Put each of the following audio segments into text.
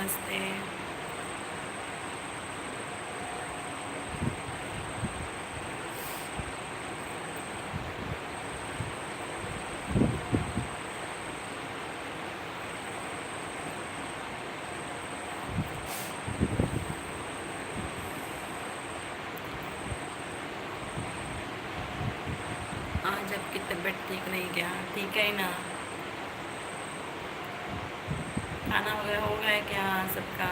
नमस्ते आज आपकी तबीयत ठीक नहीं क्या ठीक है ना खाना वगैरह हो गया क्या सबका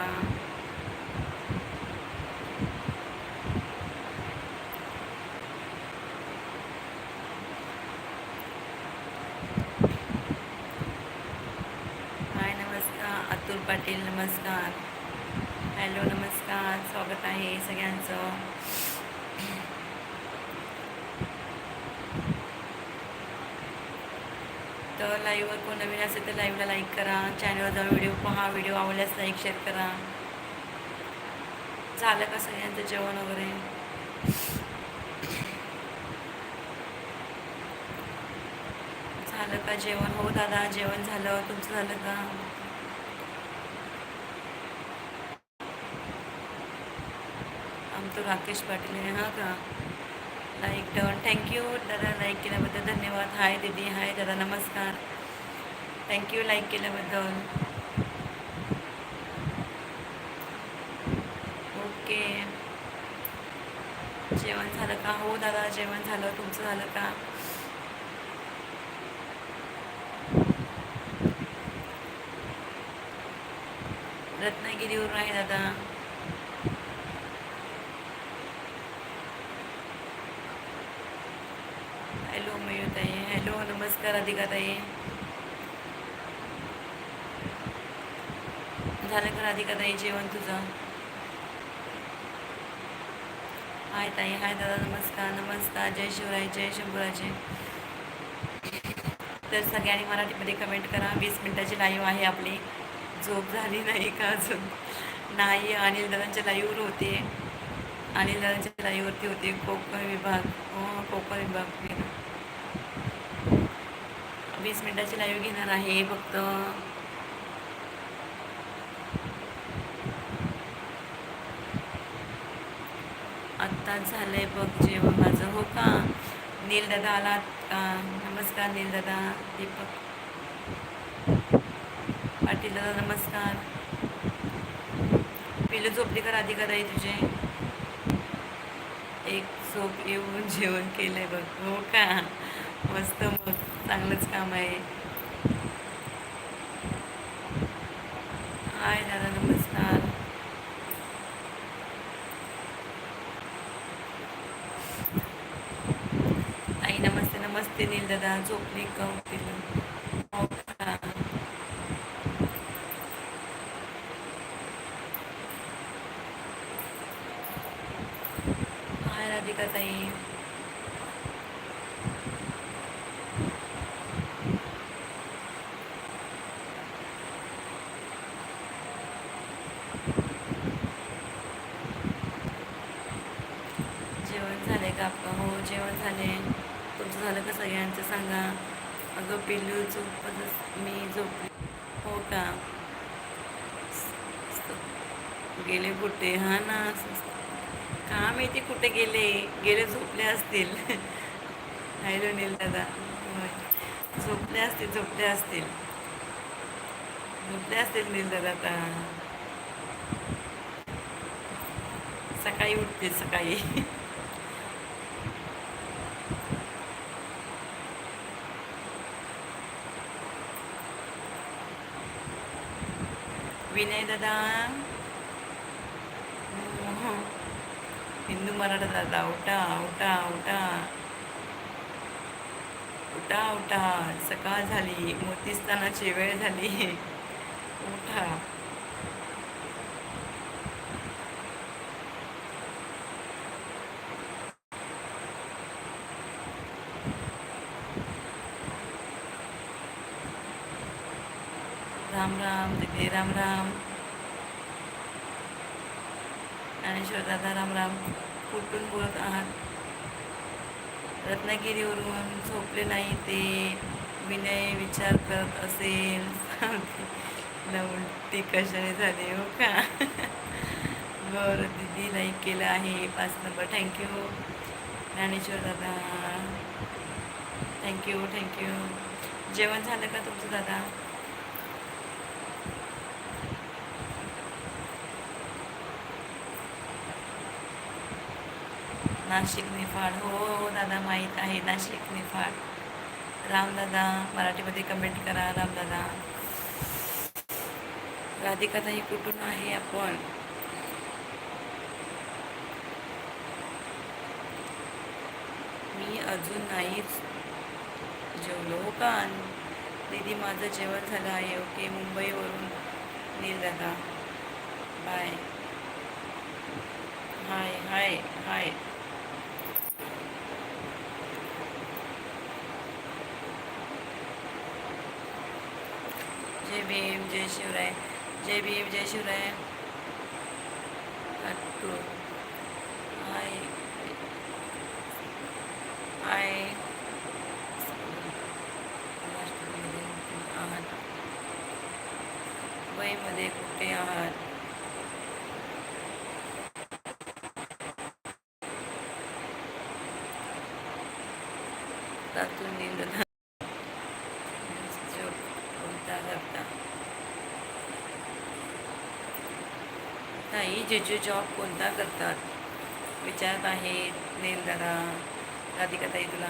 हाय नमस्कार अतुल पाटील नमस्कार. हॅलो नमस्कार. स्वागत आहे सगळ्यांचं. तर लाईव्हवर कोण नवीन असेल तर लाईव्हला लाईक करा. चॅनलवर जाऊन व्हिडिओ पहा. व्हिडिओ आवडल्यास लाईक शेअर करा. झालं का सगळ्यांचं जेवण वगैरे? झालं का जेवण? हो दादा जेवण झालं. तुमचं झालं का? आमचं राकेश पाटील आहे हा का? लाईक डन थँक्यू दादा लाईक केल्याबद्दल धन्यवाद. हाय दीदी. हाय दादा नमस्कार. थँक्यू लाईक केल्याबद्दल. ओके जेवण झालं का? हो दादा जेवण झालं. तुमचं झालं का? रत्नागिरीवरून आहे दादा हॅलो मयूताई हॅलो नमस्कार अधिकाताई झालं का अधिकाताई जेवण तुझं. हाय ताई हाय दादा नमस्कार नमस्कार. जय शिवराय जय शंभूराजे. तर सगळ्यांनी मराठीमध्ये कमेंट करा. वीस मिनटाची लाईव्ह आहे आपली. झोप झाली नाही का अजून? नाही अनिल दादांच्या लाईव्हवर होते. अनिल दादांच्या लाईव्हवरती होते. कोकण विभाग. हो कोकण विभाग. वीस मिनटाची लाईव्ह घेणार आहे फक्त. आत्ताच झालंय बघ जेवण माझं. हो का? नील दादा आलात. का नमस्कार नील दादा दीपक. पाटील दादा नमस्कार. पिलू झोपली का आधी ताई तुझे? एक झोप येऊन जेवण केलंय बघ. हो का? मस्त मग चांगलंच काम आहे. हाय दादा नमस्कार. आई नमस्ते नमस्ते नील दादा झोपली का हो का हाय राधिका ताई जेवण झाले का आपलं हो जेवण झाले तुमचं झालं का सगळ्यांचं सांगा. अगं पिल्लू झोपत मी झोपली. हो का? गेले कुठे? हा ना. का माहिती कुठे गेले? गेले झोपले असतील. हॅलो नील दादा. झोपले असतील झोपले असतील. झोपले असतील नील दादा आता. सकाळी उठतील सकाळी. विनय दादा हो. हिंदू मराठा दादा उठा उठा उठा उठा उठा सकाळ झाली मोतीस्तानाची वेळ झाली उठा राम राम दिदी राम राम. ज्ञानेश्वर दादा राम राम कुठून बोलत आहात. रत्नागिरीवरून झोपले नाही ते विनय विचार करत असेल. न उलटी कशाने झाली हो का? बरं दीदी लाईक केलं आहे. पाच नंबर थँक्यू ज्ञानेश्वर दादा. थँक्यू थँक्यू जेवण झालं का तुमचं दादा? नाशिक निफाड. हो, हो, हो दादा माहीत आहे. नाशिक निफाड. रामदादा मराठीमध्ये कमेंट करा. रामदादा राधिका ही कुठून आहे आपण? मी अजून नाहीच जेवलो. हो का? दीदी माझं जेवण झालं. आहे ओके. मुंबईवरून नील दादा. Bye hi hi hi Bhim जय शिवराय जय भीम जय शिवराय अट्टू हाय हाय महाराष्ट्रामध्ये कुठे जे जॉब कोणता करतात? विचारत आहेत नेल दादा राधिका ताई तुला?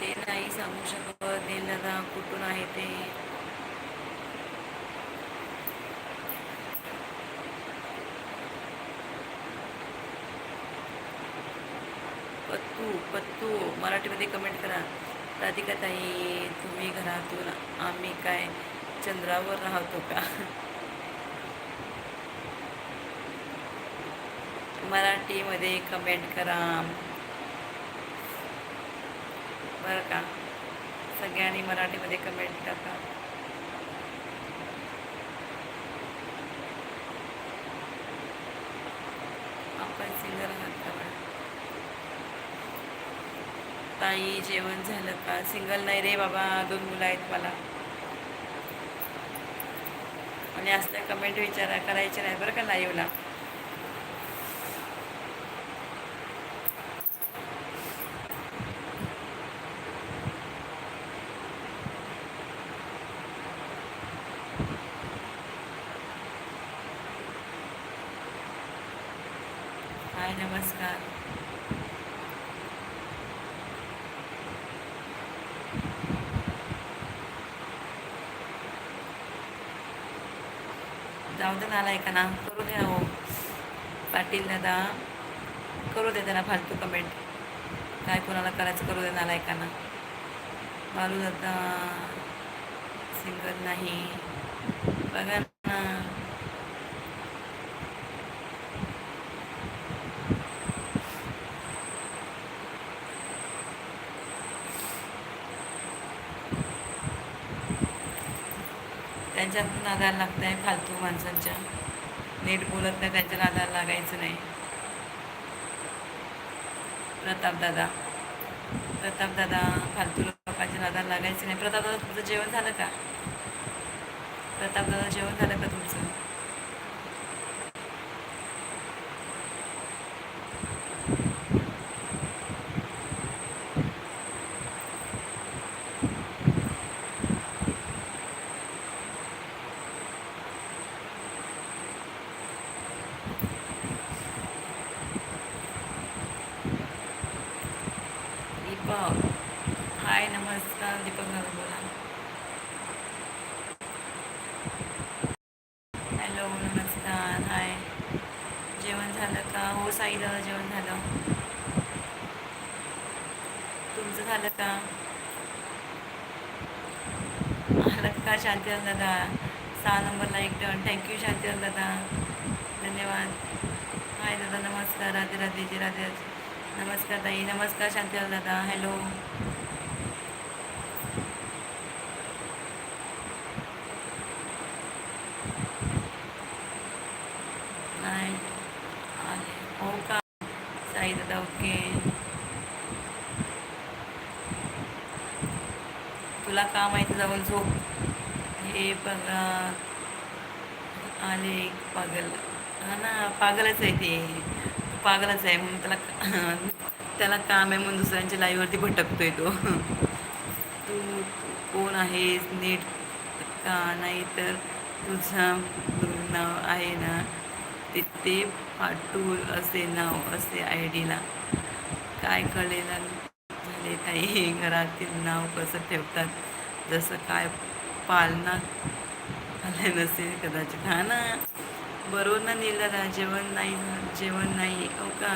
ते नाही सांगू शकत नेल दादा कुठून आहे ते पत्तू पत्तू मराठीमध्ये कमेंट करा. राधिका ताई तुम्ही घरातून आम्ही काय चंद्रावर राहतो का? मराठीमध्ये कमेंट करा. बरं का? सगळ्यांनी मराठीमध्ये कमेंट टाका. आपण सिंगर आहात का बरं? ताई जेवण झालं का? सिंगल नाही रे बाबा दोन मुलं आहेत मला. आणि असल्या कमेंट विचारा करायचे नाही बरं का लाईव्हला हाय नमस्कार जाऊ दे नालाय का ना करू दे ना हो. पाटील दादा करू दे त्यांना फालतू कमेंट काय कोणाला करायचं करू दे नालायकांना. बालू दादा सिंगर नाही. बघा त्यांच्यात त्यांच्या नादाला लागत आहे फालतू माणसांच्या. नीट बोलत नाही त्यांच्या नादाला लागायचं नाही. प्रतापदादा प्रतापदादा फालतू लोकांच्या नादाला लागायचं नाही. प्रताप दादा जेवण झालं का? प्रतापदादा जेवण झालं का तुमचं दीपक हाय नमस्कार दीपक दादा बोला हॅलो नमस्कार हाय जेवण झालं का हो साई दादा जेवण झालं तुमचं झालं का आलं का दादा. सहा नंबरला एक टन थँक्यू शांतीलाल दादा. धन्यवाद. हाय दादा नमस्कार. राधे राधे जी राधे. नमस्कार ताई. नमस्कार शांतीलाल दादा. हॅलो तुला का माहिती जाऊन झोप? हे बघा आले एक पागल. हा ना पागलच आहे ते. पागलच आहे म्हणून त्याला त्याला काम आहे म्हणून दुसऱ्यांच्या लाईववरती भटकतोय तो. तू कोण आहेस नीट का नाही तर तुझं नाव आहे ना तिथे पाटूल असे नाव असे आय डीला काय कळेल? आई ताई. घरातील नाव कसं ठेवतात? जसं काय पालना आले नसेल कदाचित. हा ना? बरोबर ना नीलदादा जेवण नाही जेवण नाही. हो का?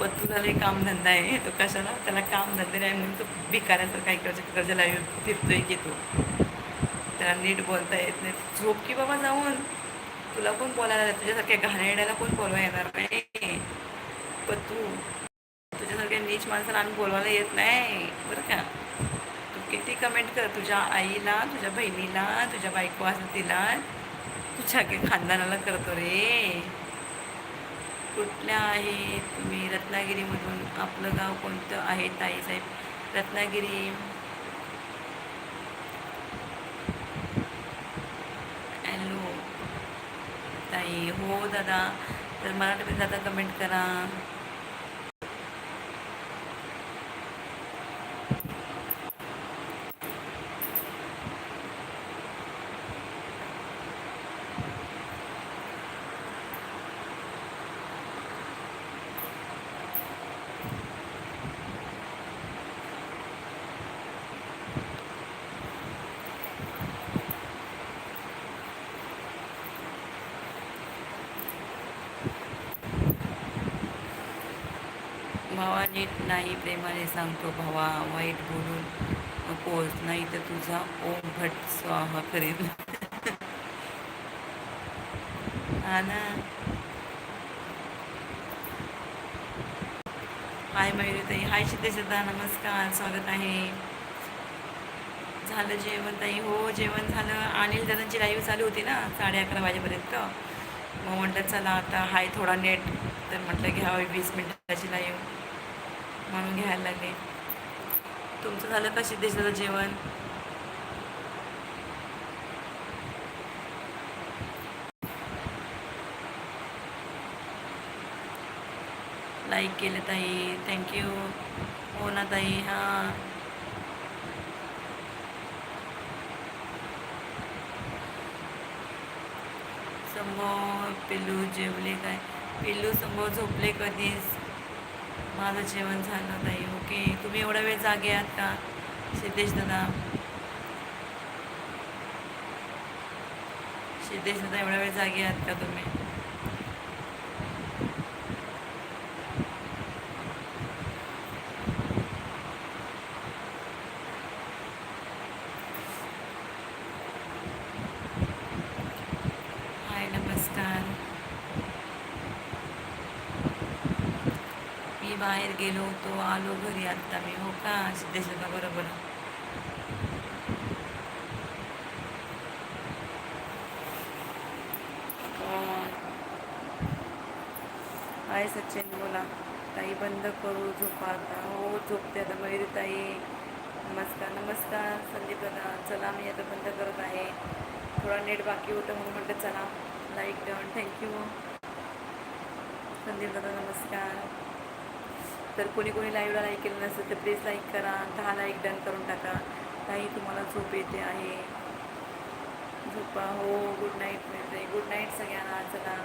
पत्तू झाले कामधंदा आहे. तो कशाला? त्याला कामधंदे नाही म्हणून तो भिकाऱ्याचं काही कर्ज कर्जाला फिरतोय की तो. त्याला नीट बोलता येत नाही. झोप की बाबा जाऊन? तुला कोण बोलायला तुझ्यासारख्या घाणेरड्याला कोण बोलवा येणार? नाही तू. तुझ्यासारख्या नीच माणसाला आम्ही बोलवायला येत नाही. बरं का? तू किती कमेंट कर. तुझ्या आईला तुझ्या बहिणीला तुझ्या बायको असं तिला. तुझ्या खानदानाला करतो रे. कुठल्या आहे तुम्ही रत्नागिरीमधून? आपलं गाव कोणतं आहे ताईसाहेब? रत्नागिरी. हॅलो. ताई हो दादा. तर मराठीमध्ये दादा कमेंट करा भावा नीट नाही प्रेमाने सांगतो भावा वाईट बोलून नकोस नाही तर तुझा ओम भट स्वाहा करेल. हा ना. हाय मयुरीताई हाय सिद्धेश्वरदा नमस्कार स्वागत आहे. झालं जेवण ताई? हो जेवण झालं. अनिल दादांची लाईव्ह चालू होती ना साडे अकरा वाजेपर्यंत. मग म्हटलं चला आता हाय थोडा नेट. तर म्हटलं घ्यावं वीस मिनिटाची लाईव्ह म्हणून घ्यायला लागले. तुमचं झालं का सिद्धेश जेवण? लाईक केलं ताई. थँक्यू हो ना ताई हां. समोर पिल्लू जेवले काय? पिल्लू समोर झोपले कधीच. माझं जेवण झालं ताई. ओके. तुम्ही एवढा वेळ जागे आहात का? सिद्धेश दादा. सिद्धेश दादा एवढा वेळ जागे आहात का तुम्ही हाय नमस्कार मी बाहेर गेलो होतो आलो घरी आत्ता मी. हो का? सिद्धेश का बरोबर. अं, हाय सचिन बोला. ताई बंद करू झोपा आता. हो झोपते आता मयुरी ताई. नमस्कार नमस्कार. संदीप दादा चला मी आता बंद करत आहे. थोडा नेट बाकी होतं म्हणून म्हटलं चला. लाईक डन थँक्यू संदीप दादा नमस्कार. तर कोणी कोणी लाईव्हला लाईक केलं नसेल तर प्लीज लाईक करा. दहा लाईक डन करून टाका. काही तुम्हाला झोप येते आहे. झोपा. हो गुड नाईट मिळते गुड नाईट सगळ्यांना. चला.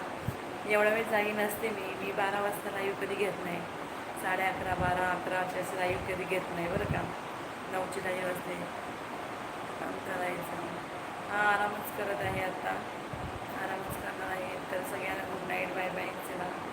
एवढा वेळ जागी नसते मी. मी बारा वाजता लाईव्ह कधी घेत नाही. साडे अकरा बारा अकरा असं लाईव्ह कधी घेत नाही. बरं का? नऊची लाईव्ह असते. काम करायचं. हां आरामच करत आहे आत्ता आरामच करणार आहे. तर सगळ्यांना गुड नाईट बाय बाय चला.